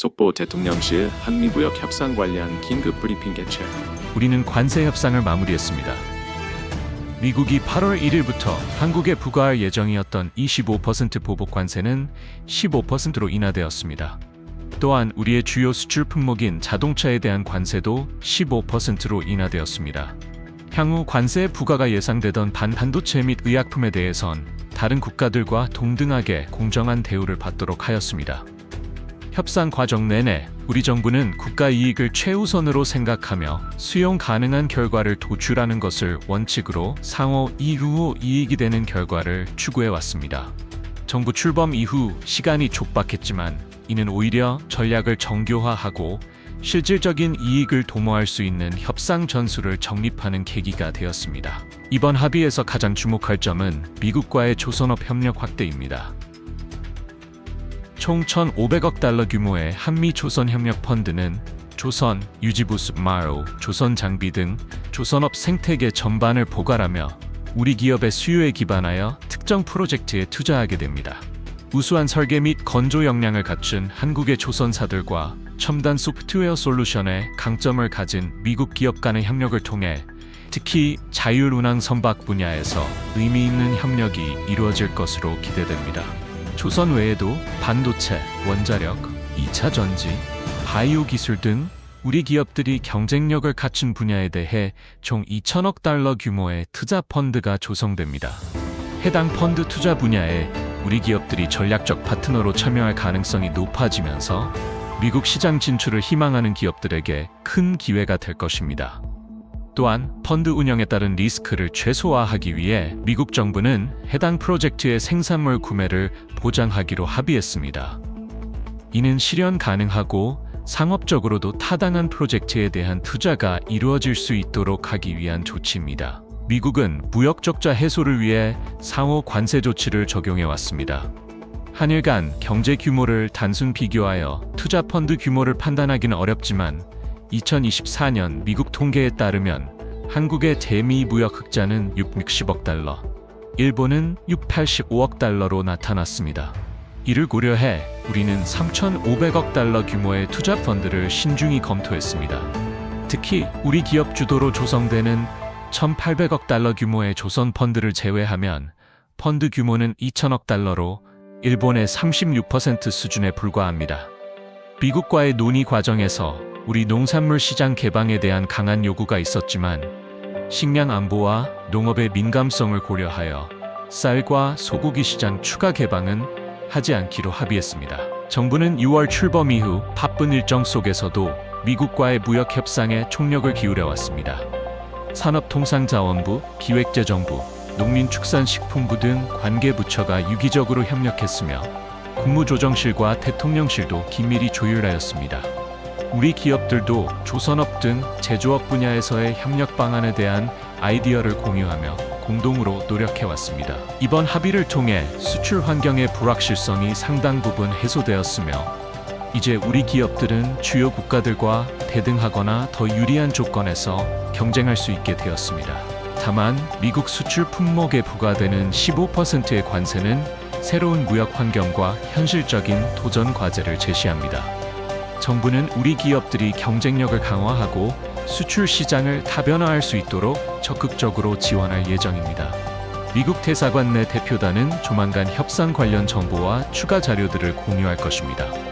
속보 대통령실 한미무역 협상 관련 긴급 브리핑 개최. 우리는 관세 협상을 마무리했습니다. 미국이 8월 1일부터 한국에 부과할 예정이었던 25% 보복 관세는 15%로 인하되었습니다. 또한 우리의 주요 수출 품목인 자동차에 대한 관세도 15%로 인하되었습니다. 향후 관세 부과가 예상되던 반반도체 및 의약품에 대해선 다른 국가들과 동등하게 공정한 대우를 받도록 하였습니다. 협상 과정 내내 우리 정부는 국가 이익을 최우선으로 생각하며 수용 가능한 결과를 도출하는 것을 원칙으로 상호 이후 이익이 되는 결과를 추구해 왔습니다. 정부 출범 이후 시간이 촉박했지만 이는 오히려 전략을 정교화하고 실질적인 이익을 도모할 수 있는 협상 전술을 정립하는 계기가 되었습니다. 이번 합의에서 가장 주목할 점은 미국과의 조선업 협력 확대입니다. 총 1,500억 달러 규모의 한미 조선 협력 펀드는 조선, 유지부스 마로, 조선 장비 등 조선업 생태계 전반을 포괄하며 우리 기업의 수요에 기반하여 특정 프로젝트에 투자하게 됩니다. 우수한 설계 및 건조 역량을 갖춘 한국의 조선사들과 첨단 소프트웨어 솔루션의 강점을 가진 미국 기업 간의 협력을 통해 특히 자율운항 선박 분야에서 의미 있는 협력이 이루어질 것으로 기대됩니다. 조선 외에도 반도체, 원자력, 2차 전지, 바이오 기술 등 우리 기업들이 경쟁력을 갖춘 분야에 대해 총 2천억 달러 규모의 투자 펀드가 조성됩니다. 해당 펀드 투자 분야에 우리 기업들이 전략적 파트너로 참여할 가능성이 높아지면서 미국 시장 진출을 희망하는 기업들에게 큰 기회가 될 것입니다. 또한 펀드 운영에 따른 리스크를 최소화하기 위해 미국 정부는 해당 프로젝트의 생산물 구매를 보장하기로 합의했습니다. 이는 실현 가능하고 상업적으로도 타당한 프로젝트에 대한 투자가 이루어질 수 있도록 하기 위한 조치입니다. 미국은 무역 적자 해소를 위해 상호 관세 조치를 적용해 왔습니다. 한일 간 경제 규모를 단순 비교하여 투자 펀드 규모를 판단하기는 어렵지만 2024년 미국 통계에 따르면 한국의 대미 무역 흑자는 660억 달러, 일본은 685억 달러로 나타났습니다. 이를 고려해 우리는 3,500억 달러 규모의 투자 펀드를 신중히 검토했습니다. 특히 우리 기업 주도로 조성되는 1,800억 달러 규모의 조선 펀드를 제외하면 펀드 규모는 2천억 달러로 일본의 36% 수준에 불과합니다. 미국과의 논의 과정에서 우리 농산물 시장 개방에 대한 강한 요구가 있었지만 식량 안보와 농업의 민감성을 고려하여 쌀과 소고기 시장 추가 개방은 하지 않기로 합의했습니다. 정부는 6월 출범 이후 바쁜 일정 속에서도 미국과의 무역 협상에 총력을 기울여 왔습니다. 산업통상자원부, 기획재정부, 농민축산식품부 등 관계 부처가 유기적으로 협력했으며 국무조정실과 대통령실도 긴밀히 조율하였습니다. 우리 기업들도 조선업 등 제조업 분야에서의 협력 방안에 대한 아이디어를 공유하며 공동으로 노력해 왔습니다. 이번 합의를 통해 수출 환경의 불확실성이 상당 부분 해소되었으며 이제 우리 기업들은 주요 국가들과 대등하거나 더 유리한 조건에서 경쟁할 수 있게 되었습니다. 다만 미국 수출 품목에 부과되는 15%의 관세는 새로운 무역 환경과 현실적인 도전 과제를 제시합니다. 정부는 우리 기업들이 경쟁력을 강화하고 수출 시장을 다변화할 수 있도록 적극적으로 지원할 예정입니다. 미국 대사관 내 대표단은 조만간 협상 관련 정보와 추가 자료들을 공유할 것입니다.